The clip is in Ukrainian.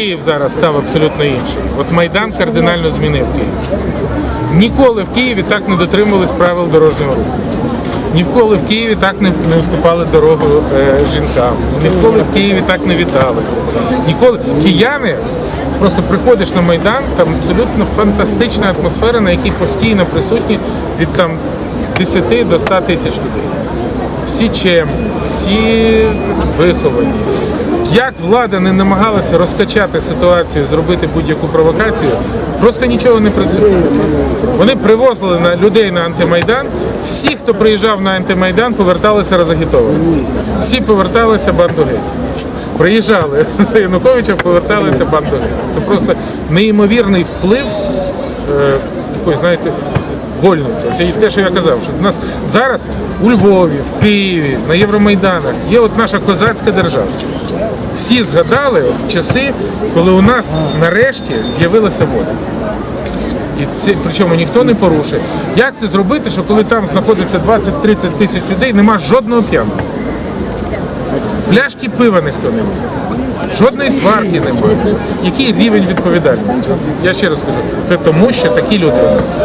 Київ зараз став абсолютно іншим. От Майдан кардинально змінив Київ. Ніколи в Києві так не дотримувались правил дорожнього руху. Ніколи в Києві так не, не уступали дорогу е, жінкам. Ніколи в Києві так не віталися. Ніколи кияни просто приходиш на майдан, там абсолютно фантастична атмосфера, на якій постійно присутні від там 10 до 100 тисяч людей. Всі чемні, всі виховані. Як влада не намагалася розкачати ситуацію, зробити будь-яку провокацію, просто нічого не працює. Вони привозили на людей на антимайдан. Всі, хто приїжджав на антимайдан, поверталися розагітовані. Всі поверталися банду геть. Приїжджали за Януковича, поверталися банду геть. Це просто неймовірний вплив е, такої, знаєте, вольниці. От і те, що я казав, що в нас зараз у Львові, в Києві, на Євромайданах є от наша козацька держава. Всі згадали часи, коли у нас нарешті з'явилася воля. І це причому ніхто не порушує. Як це зробити, що коли там знаходиться 20-30 тисяч людей, нема жодного п'яного? Пляшки пива ніхто не має. Жодної сварки немає. Який рівень відповідальності? Я ще раз кажу, це тому, що такі люди у нас.